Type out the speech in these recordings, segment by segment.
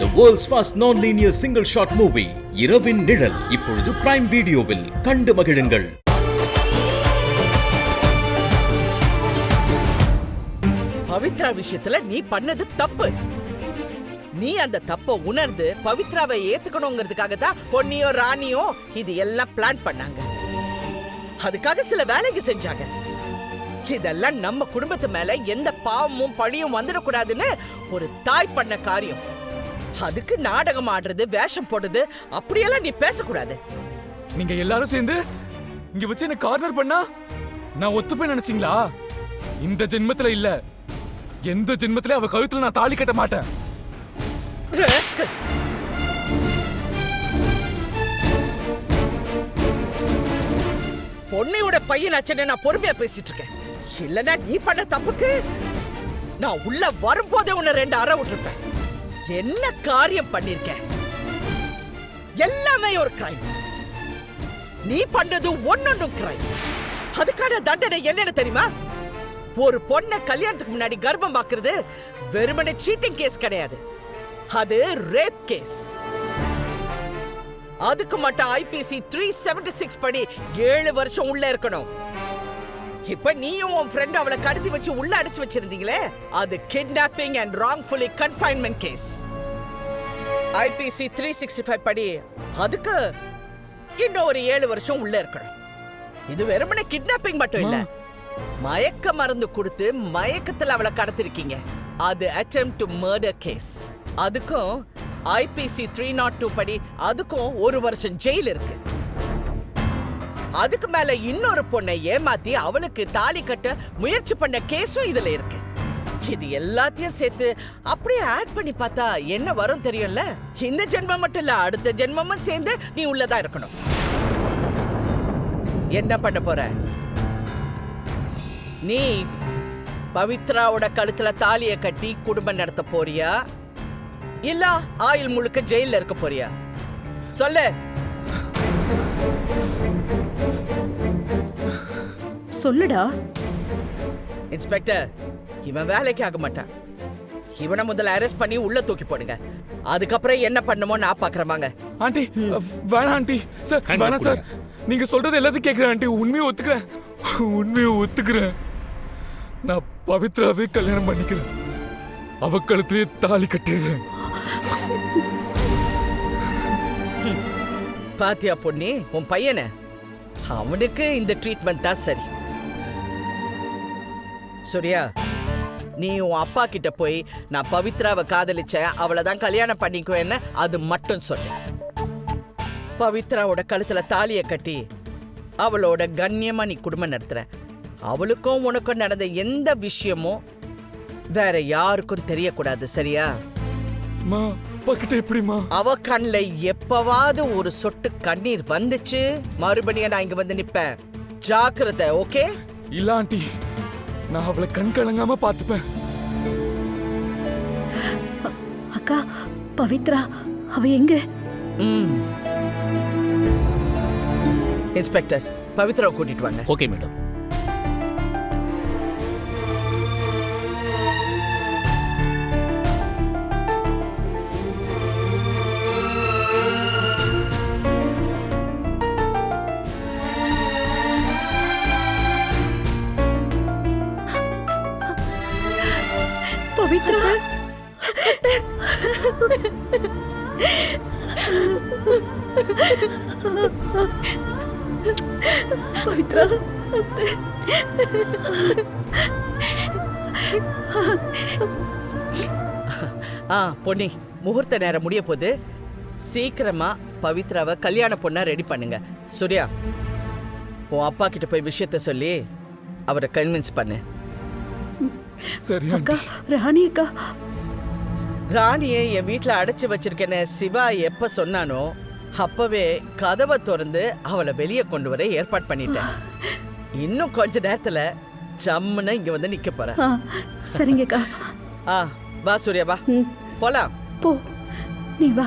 The world's first non linear single shot movie Iravin Nizhal இப்பொழுது prime வீடியோவில் கண்டு மகிழுங்கள். பவித்ரா விஷயத்துல நீ பண்ணது தப்பு. நீ அந்த தப்ப உணர்ந்து பவித்ராவை ஏத்துக்கணுங்கிறதுக்காக தான் பொன்னியோ ராணியோ இது எல்லாம் பிளான் பண்ணாங்க. அதுக்காக சில வேலைக்கு செஞ்சாங்க. இதெல்லாம் நம்ம குடும்பத்து மேல எந்த பாவமும் பழியும் வந்துடக்கூடாதுன்னு ஒரு தாய் பண்ண காரியம். அதுக்கு நாடகம் ஆடுறது வேஷம் போடுறது அப்படியெல்லாம் நீ பேசக்கூடாது. நீங்க எல்லாரும் சேர்ந்து இங்க வச்சு என்ன கார்னர் பண்ணா நான் ஒத்துப்பேன் நினைச்சீங்களா? இந்த ஜென்மத்துல இல்ல. எந்த ஜென்மத்திலே அவ கழுத்துல நான் தாலி கட்ட மாட்டேன். rascal. பொன்னையோட பையனாச்சுன்னு நான் பொறுமையா பேசிட்டு இருக்கேன். இல்லனா நீ பண்ண தப்புக்கு நான் உள்ள வரும்போதே உன்னை ரெண்டு அற விட்டுருப்பேன். என்ன காரியம் பண்ணிருக்க? எல்லாமே ஒரு கிரைம் நீ பண்ணது ஒன்னொன்னும் கிரைம் அதுக்கான தண்டனை என்னன்னு தெரியுமா? ஒரு பொண்ணை கல்யாணத்துக்கு முன்னாடி கர்ப்பம் பாக்குறது வெறுமனே சீட்டிங் கேஸ் கிடையாது. அது ரேப் கேஸ் அதுக்கு மட்டும் ஐபிசி த்ரீ செவன்டி சிக்ஸ் படி ஏழு வருஷம் உள்ள இருக்கணும். இப்ப நீயும் உன் ஃப்ரெண்ட் அவளை கடத்தி வச்சு உள்ள அடைச்சு வச்சிருந்தீங்களே? அது kidnapping and wrongfully confinement case IPC three sixty five படி அதுக்கு இன்னும் ஒரு ஏழு வருஷம் உள்ள இருக்கணும். இது வெறுமனே கிட்னாப்பிங் மட்டும் இல்ல. மயக்க மருந்து கொடுத்து மயக்கத்துல அவளை கடத்திருக்கீங்க. அது attempt டு மர்டர் கேஸ் அதுக்கும் ஐபிசி த்ரீ நாட் டூ படி அதுக்கும் ஒரு வருஷம் ஜெயில் இருக்கு. அதுக்கு மேல இன்னொரு பொண்ணை ஏமாத்தி அவளுக்கு தாலி கட்ட முயற்சி பண்ண கேஸும் இதுல இருக்கு. இது எல்லாத்தையும் சேர்த்து அப்படியே ஆட் பண்ணி பார்த்தா என்ன வரும் தெரியும்ல? இந்த ஜென்மம் மட்டும் இல்ல அடுத்த ஜென்மமும் சேர்ந்து நீ உள்ளதா இருக்கணும். என்ன பண்ண போற? நீ பவித்ராவோட கழுத்துல தாலிய கட்டி குடும்பம் நடத்த போறியா? இல்ல ஆயுள் முழுக்க ஜெயில இருக்க போறியா? சொல்லு. சொல்லுடா. இன்ஸ்பெக்டர் இவன் வேலைக்கு ஆக மாட்டான். இவனை முதல்ல அரெஸ்ட் பண்ணி உள்ள தூக்கி போடுங்க. அதுக்கப்புறம் என்ன பண்ணுமோ நான் பாக்குறேன் வாங்க. ஆண்டி வேணாம் ஆண்டி. சார் வேணாம் சார். நீங்க சொல்றது எல்லாத்தையும் கேட்கிறேன் ஆண்டி. உண்மையை ஒத்துக்கிறேன். உண்மையை ஒத்துக்கிறேன். நான் பவித்ராவே கல்யாணம் பண்ணிக்கிறேன். அவ கழுத்திலே தாலி கட்டிடுறேன். பாத்தியா பொண்ணி உன் பையனை? அவனுக்கு இந்த ட்ரீட்மெண்ட் தான் சரி. சூர்யா நீ உன் அப்பா கிட்ட போய் நான் பவித்ராவை காதலிச்சேன் அவளை தான் கல்யாணம் பண்ணிக்குவேன்னு அது மட்டும் சொல்லு. பவித்ராவோட கழுத்துல தாலியை கட்டி அவளோட கண்ணியமா நீ குடும்பம் நடத்துற. அவளுக்கும் உனக்கும் நடந்த எந்த விஷயமும் வேற யாருக்கும் தெரியக்கூடாது சரியா? அவ கண்ல எப்பவாவது ஒரு சொட்டு கண்ணீர் வந்துச்சு. மறுபடியும் நான் இங்க வந்து நிப்பேன். ஜாக்கிரதை ஓகே? இல்ல ஆண்டி. நான் அவளை கண் கலங்காம பாத்துப்பேன் அக்கா பவித்ரா அவ எங்க? ம். இன்ஸ்பெக்டர் பவித்ராவை கூட்டிட்டு வாங்க. Okay madam. ஆ பொன்னி முகூர்த்த நேரம் முடிய போது சீக்கிரமா பவித்ராவை கல்யாண பொண்ணா ரெடி பண்ணுங்க. சூர்யா உன் அப்பா கிட்ட போய் விஷயத்த சொல்லி அவரை கன்வின்ஸ் பண்ணு. சரி அக்கா ராணி அக்கா. ராணியை என் வீட்ல அடைச்சு வச்சிருக்கேன்னு சிவா எப்ப சொன்னானோ அப்பவே கதவை திறந்து அவளை வெளியே கொண்டு வர ஏற்பாடு பண்ணிட்டேன். இன்னும் கொஞ்ச நேரத்துல சம்முன்னு இங்க வந்து நிக்க போற சரிங்கக்கா. ஆ வா சூர்யா வா. போலாம். போ. நீ வா.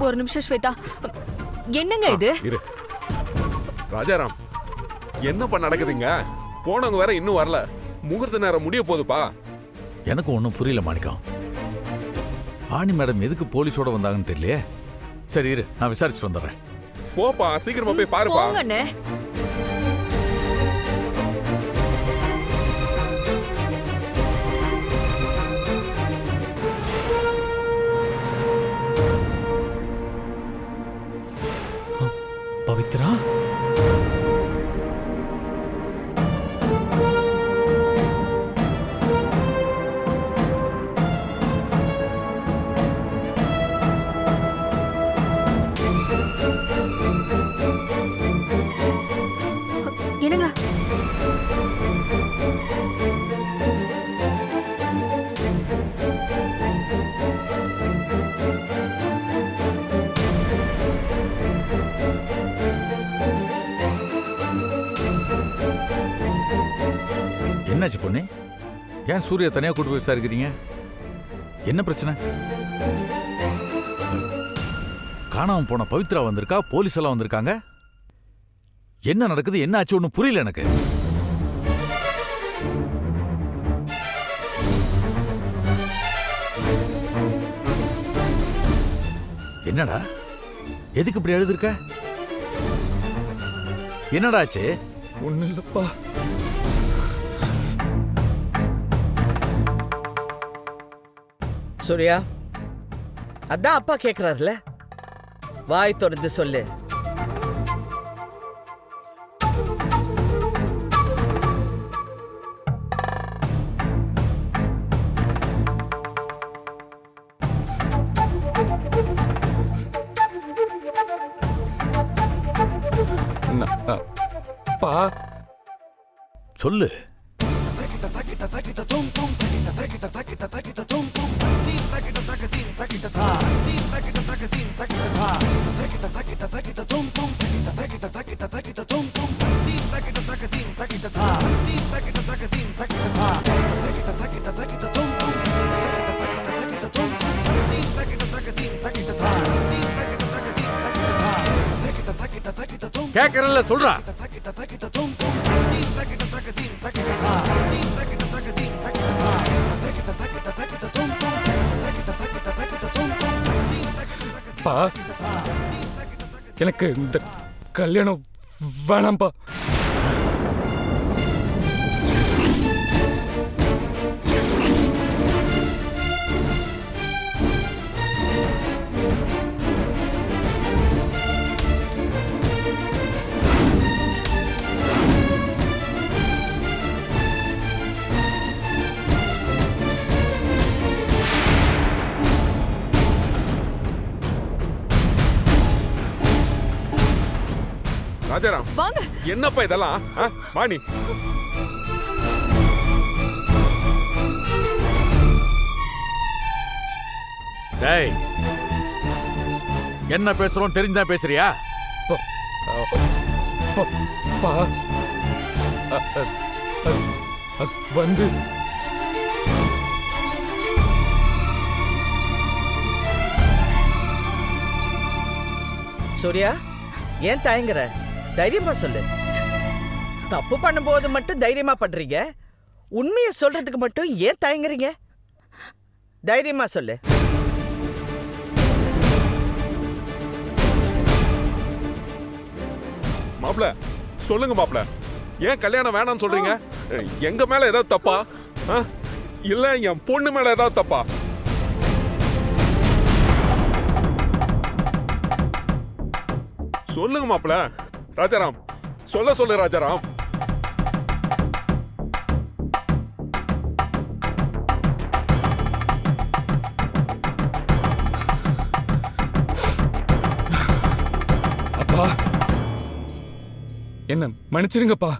ஒரு நிமிஷம் ஸ்வேதா. என்னங்க இது? ராஜாராம் என்னப்பா நடக்குதுங்க? போனவங்க வேற இன்னும் வரல. முகூர்த்த நேரம் முடிய போகுதுப்பா எனக்கு ஒன்றும் புரியல மாணிக்கம் ஆணி மேடம் எதுக்கு போலீஸோட வந்தாங்கன்னு தெரியலையே? சரி இரு நான் விசாரிச்சுட்டு வந்துடுறேன். போப்பா சீக்கிரமா போய் பாருப்பா. பவித்ரா? ஏன் சூர்யா தனியாக கூட்டு போய் விசாரிக்கிறீங்க? என்ன பிரச்சனை? காணாம போன பவித்ரா வந்திருக்கா? போலீஸ் எல்லாம் வந்திருக்காங்க? என்ன நடக்குது? என்ன ஆச்சு? ஒன்றும் புரியல எனக்கு. என்னடா? எதுக்கு இப்படி எழுதிருக்க? என்னடா ஆச்சு? ஒன்றும் இல்லைப்பா. சூர்யா அதான் அப்பா கேக்குறாருல வாய் திறந்து சொல்லு. பா சொல்லு. கேட்கறல்ல சொல்றா. எனக்கு இந்த கல்யாணம் வேணாம்ப்பா. ராஜாராம். வாங்க. என்னப்பா இதெல்லாம்? ஆ? வாணி டேய் என்ன பேசுறோம் தெரிஞ்சா பேசுறியா? வந்து. சூர்யா ஏன் தயங்குற? தைரியமா சொல்லு. தப்பு பண்ணும்போது மட்டும் தைரியமா பண்றீங்க. உண்மையை சொல்றதுக்கு மட்டும் ஏன் தயங்குறீங்க? தைரியமா சொல்லு. மாப்ள சொல்லுங்க மாப்ள. ஏன் கல்யாணம் வேணாம்னு சொல்றீங்க? எங்க மேல ஏதாவது தப்பா? ஆ? இல்ல என் பொண்ணு மேல ஏதாவது தப்பா? சொல்லுங்க மாப்ள. ராஜாராம் சொல்ல சொல்லு ராஜாராம். அப்பா. என்ன மன்னிச்சிருங்கப்பா.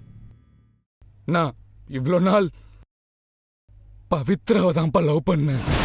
நான் இவ்வளோ நாள் பவித்ராவை தான்ப்பா லவ் பண்ணேன்.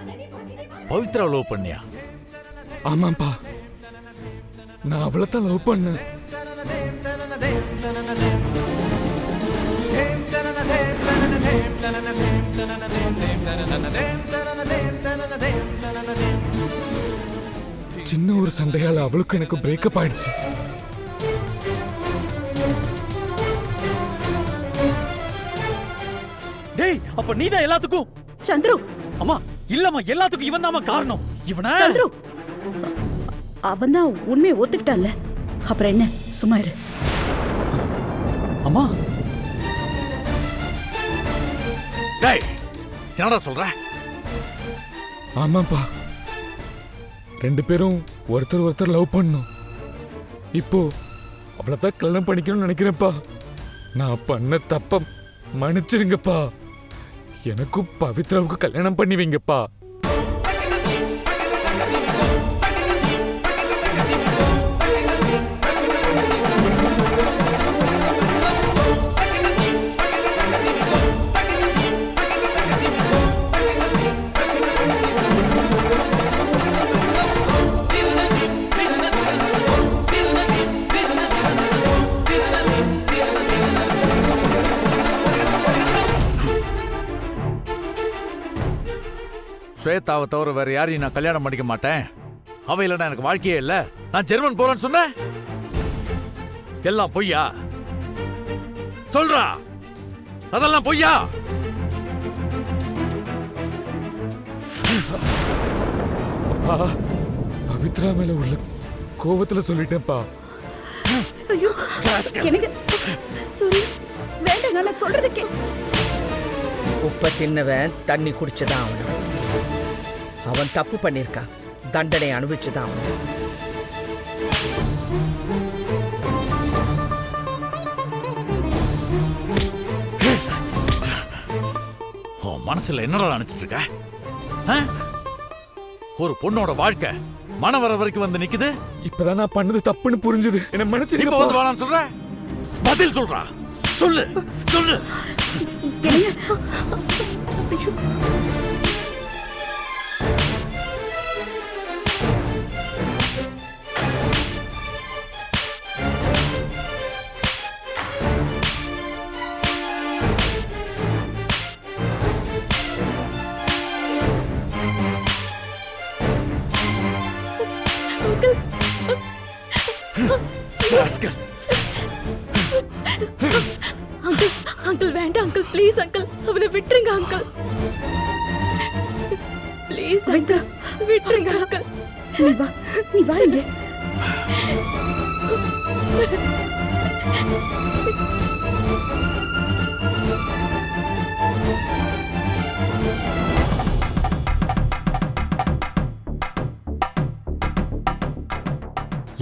பவித்ரா லவ் பண்ணியா? ஆமாப்பா நான் அவளை தான் லவ் பண்ணேன். சின்ன ஒரு சண்டையால அவளுக்கும் எனக்கு பிரேக்கப் ஆயிடுச்சு. டேய் அப்ப நீதான் எல்லாத்துக்கும்? சந்துரு. அம்மா. இல்லம்மா எல்லாத்துக்கும் இவன் தாம்மா காரணம். இவன சந்துரு! அவன் தான் உண்மையை ஒத்துக்கிட்டான்ல. அப்புறம் என்ன? சும்மா இரு. அம்மா. டேய் என்னடா சொல்ற? ஆமாப்பா. ரெண்டு பேரும் ஒருத்தர் ஒருத்தர் லவ் பண்ணோம் இப்போ அவளை தான் கல்யாணம் பண்ணிக்கணும்னு நினைக்கிறேன்ப்பா. நான் பண்ண தப்ப மன்னிச்சிருங்கப்பா எனக்கும் பவித்ராவுக்கு கல்யாணம் பண்ணி வைங்கப்பா. ஸ்வேதாவை தவிர வேற யாரையும் நான் கல்யாணம் பண்ணிக்க மாட்டேன். அவ எனக்கு வாழ்க்கையே இல்ல. நான் ஜெர்மன் போறேன்னு சொன்னேன்? எல்லாம் பொய்யா? சொல்றா. அதெல்லாம் பொய்யா? அப்பா பவித்ரா மேல உள்ள கோவத்துல சொல்லிட்டேன்ப்பா. ஐயோ எனக்கு சாரி நான் உப்ப தின்னவன் தண்ணி குடிச்சுதான் அவன் அவன் தப்பு பண்ணிருக்கான் தண்டனை அனுபவிச்சுதான். மனசுல என்னடா நினைச்சிட்டு இருக்க? ஒரு பொண்ணோட வாழ்க்கை மன வர வரைக்கும் வந்து நிக்குது? இப்பதான் நான் பண்ணது தப்புன்னு புரிஞ்சுது. என்ன இப்ப வந்து வேணாம்னு சொல்ற? பதில் சொல்றா. சொல்லு சொல்லு.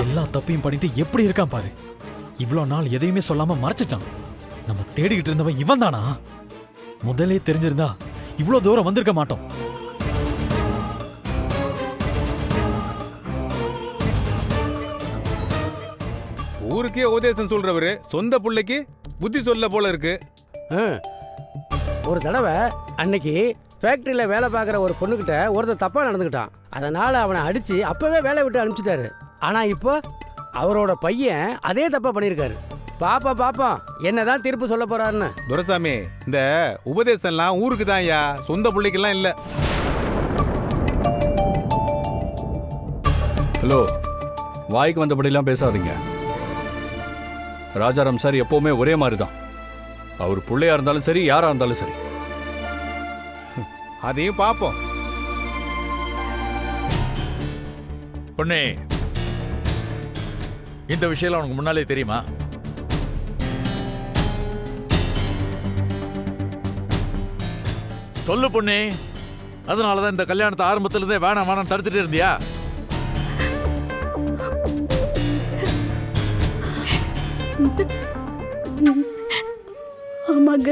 எல்லா தப்பையும் பண்ணிட்டு எப்படி இருக்கான் பாரு? இவ்வளோ நாள் எதையுமே சொல்லாம மறைச்சிட்டான். நம்ம தேடிக்கிட்டு இருந்தவன் இவன் தானா முதலே தெரிஞ்சிருந்தா இவ்வளோ தூரம் வந்திருக்க மாட்டோம். ஊருக்கே உபதேசம் சொல்றவரு சொந்த புள்ளைக்கு புத்தி சொல்ல போல இருக்கு. ஒரு தடவை அன்னைக்கு ஃபேக்டரியில் வேலை பார்க்குற ஒரு பொண்ணுக்கிட்ட ஒருத்தர் தப்பாக நடந்துக்கிட்டான். அதனால் அவனை அடித்து அப்போவே வேலையை விட்டு அனுப்பிச்சிட்டாரு. ஆனால் இப்போ அவரோட பையன் அதே தப்பாக பண்ணியிருக்காரு. பாப்பா பாப்பா என்னதான் தீர்ப்பு சொல்ல போறாருன்னு. துரசாமி இந்த உபதேசம்லாம் ஊருக்கு தான் ஐயா. சொந்த புள்ளைக்கெல்லாம் இல்ல. ஹலோ வாய்க்கு வந்தபடிலாம் பேசாதீங்க. ராஜாராம் சார் எப்பவுமே ஒரே மாதிரி தான் அவர் பிள்ளையா இருந்தாலும் சரி யாரா இருந்தாலும் சரி. அதையும் பார்ப்போம் பொண்ணே இந்த விஷயம் உனக்கு முன்னாலே தெரியுமா? சொல்லு பொண்ணே அதனாலதான் இந்த கல்யாணத்தை ஆரம்பத்துல இருந்தே வேணாம் வேணாம் தடுத்துட்டு இருந்தியா? ஆமாங்க.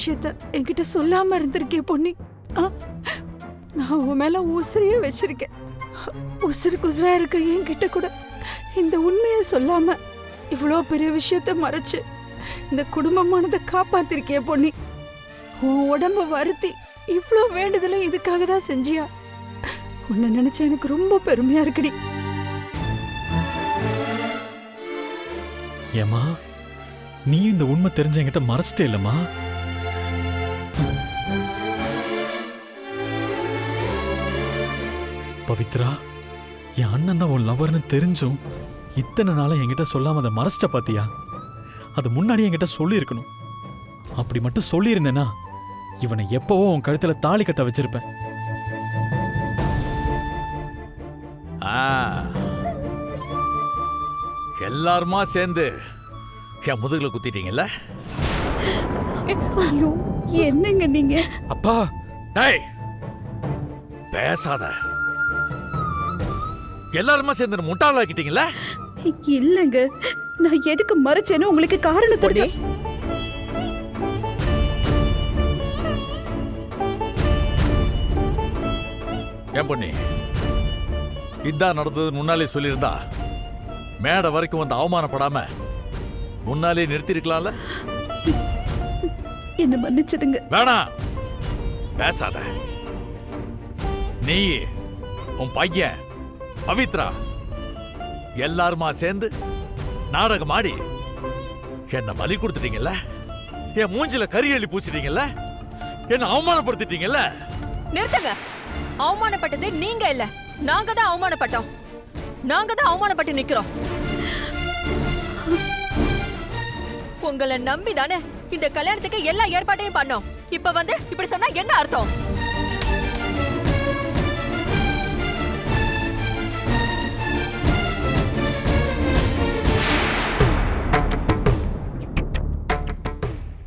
விஷயத்த என்கிட்ட சொல்லாம இருந்திருக்கே பொன்னி. ஆ? நான் உன் மேல உசிரியே வச்சிருக்கேன். உசுருக்கு உசுரா இருக்க என்கிட்ட கூட இந்த உண்மையை சொல்லாம இவ்வளோ பெரிய விஷயத்த மறைச்சு இந்த குடும்பமானதை காப்பாத்திருக்கிய பொன்னி. உன் உடம்ப வருத்தி இவ்வளோ வேண்டுதலும் இதுக்காக தான் செஞ்சியா? உன்னை நினைச்சா எனக்கு ரொம்ப பெருமையா இருக்குடி. ஏமா நீ இந்த உண்மை தெரிஞ்ச என்கிட்ட மறைச்சிட்டே இல்லம்மா? பவித்ரா என் அண்ணன் தான் உன் லவர்னு தெரிஞ்சும் இத்தனை நாளா என்கிட்ட சொல்லாம அதை மறைச்சிட்ட பாத்தியா? அது முன்னாடி என்கிட்ட சொல்லியிருக்கணும். அப்படி மட்டும் சொல்லியிருந்தேன்னா இவனை எப்பவோ உன் கழுத்துல தாலி கட்ட வச்சிருப்பேன். ஆ. எல்லாருமா சேர்ந்து என் முதுகுல குத்திட்டீங்கல்ல? ஐயோ என்னங்க நீங்க? அப்பா டேய் பேசாத. எல்லாருமா சேர்ந்து முட்டாளாக்கிட்டீங்கல்ல இல்லங்க. நான் எதுக்கு மறைச்சேன்னு உங்களுக்கு காரணம் தெரிஞ்சு ஏன் பொண்ணி இதான் நடந்தது முன்னாலே சொல்லியிருந்தா. மேடை வரைக்கும் வந்து அவமானப்படாம முன்னாலே நிறுத்திருக்கலாம்ல என்ன மன்னிச்சிடுங்க. வேணாம் பேசாத. நீ உன் பையன் பவித்ரா எல்லாருமா சேர்ந்து நாடகம் ஆடி என்ன பலி கொடுத்துட்டீங்கல்ல? என் மூஞ்சில கறி எள்ளி பூசிட்டீங்கல்ல? என்ன அவமானப்படுத்திட்டீங்கல்ல? நிறுத்துங்க. அவமானப்பட்டது நீங்க இல்ல. நாங்க தான் அவமானப்பட்டோம். நாங்க தான் அவமானப்பட்டு நிக்கிறோம். உங்களை நம்பி தானே இந்த கல்யாணத்துக்கு எல்லா ஏற்பாட்டையும் பண்ணோம். இப்ப வந்து இப்படி சொன்னா என்ன அர்த்தம்?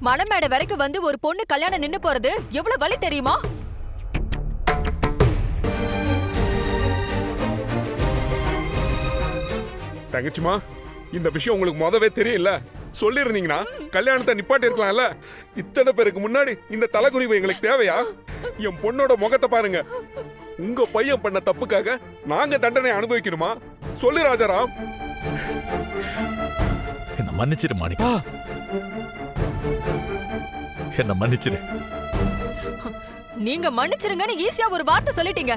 மணமேடை வரைக்கும் வந்து ஒரு பொண்ணு கல்யாணம் நின்னு போறது எவ்வளவு வலி தெரியுமா? தங்கச்சிமா இந்த விஷயம் உங்களுக்கு மொதவே தெரியல சொல்லிருந்தீங்கன்னா கல்யாணத்தை நிப்பாட்டி இருக்கலாம்ல இத்தனை பேருக்கு முன்னாடி இந்த தலைகுனிவு எங்களுக்கு தேவையா? என் பொண்ணோட முகத்தை பாருங்க. உங்க பையன் பண்ண தப்புக்காக நாங்க தண்டனை அனுபவிக்கணுமா? சொல்லு ராஜாராம். என்ன மன்னிச்சிரு மாணிக்கா. என்ன மன்னிச்சிரு. நீங்க மன்னிச்சிருங்கன்னு ஈஸியா ஒரு வார்த்தை சொல்லிட்டீங்க.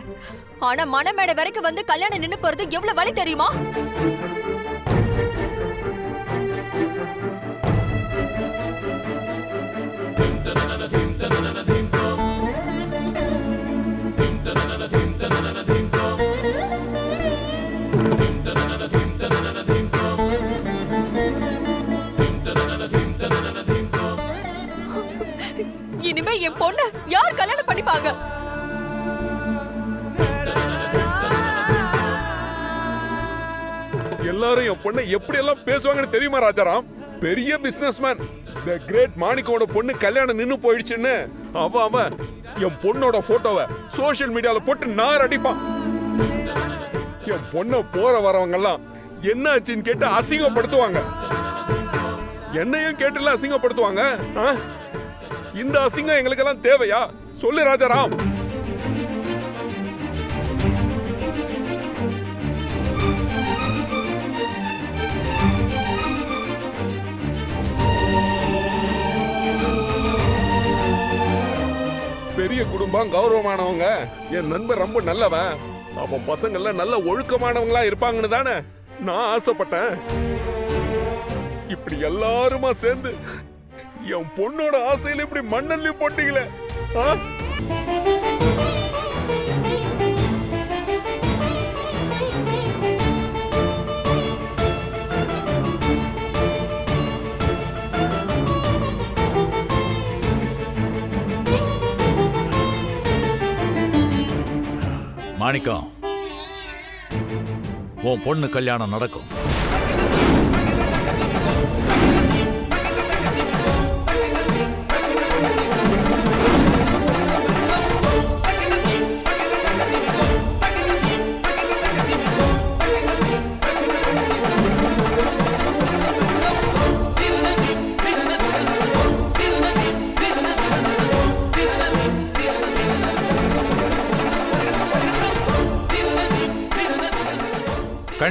ஆனா மனமேடை வரைக்கும் வந்து கல்யாணம் நின்னு போறது எவ்வளவு வலி தெரியுமா? யார் கல்யாணம் பண்ணிப்பாங்க? எல்லாரும் என் பொண்ணை எப்படி எல்லாம் பேசுவாங்கன்னு தெரியுமா ராஜாராம்? பெரிய பிசினஸ்மேன் த கிரேட் மாணிக்கோட பொண்ணு கல்யாணம் நின்னு போயிடுச்சுன்னு அவ அவ என் பொண்ணோட போட்டோவை சோஷியல் மீடியால போட்டு நார் அடிப்பான். என் பொண்ணை போற வரவங்க எல்லாம் என்ன ஆச்சுன்னு கேட்டு அசிங்கப்படுத்துவாங்க. என்னையும் கேட்டுல அசிங்கப்படுத்துவாங்க? ஆஹ் இந்த அசிங்கம் எங்களுக்கெல்லாம் தேவையா? சொல்லு ராஜாராம். பெரிய குடும்பம் கௌரவமானவங்க. என் நண்பர் ரொம்ப நல்லவன். அவன் பசங்கள்ல நல்ல ஒழுக்கமானவங்களா இருப்பாங்கன்னு தானே? நான் ஆசைப்பட்டேன். இப்படி எல்லாருமா சேர்ந்து என் பொண்ணோட ஆசையில இப்படி மண்ணல்லி போட்டீங்களே? மாணிக்கம் உன் பொண்ணு கல்யாணம் நடக்கும்.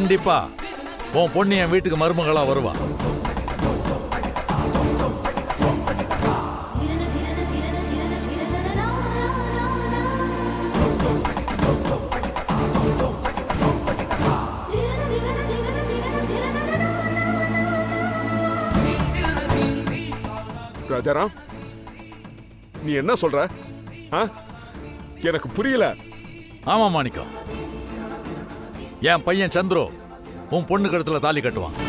கண்டிப்பா. உன் பொண்ணு என் வீட்டுக்கு மருமகளா வருவா. ராஜாராம் நீ என்ன சொல்ற? ஆ? எனக்கு புரியல. ஆமா மாணிக்கம். என் பையன் சந்துரு உன் பொண்ணு கழுத்துல தாலி கட்டுவான்.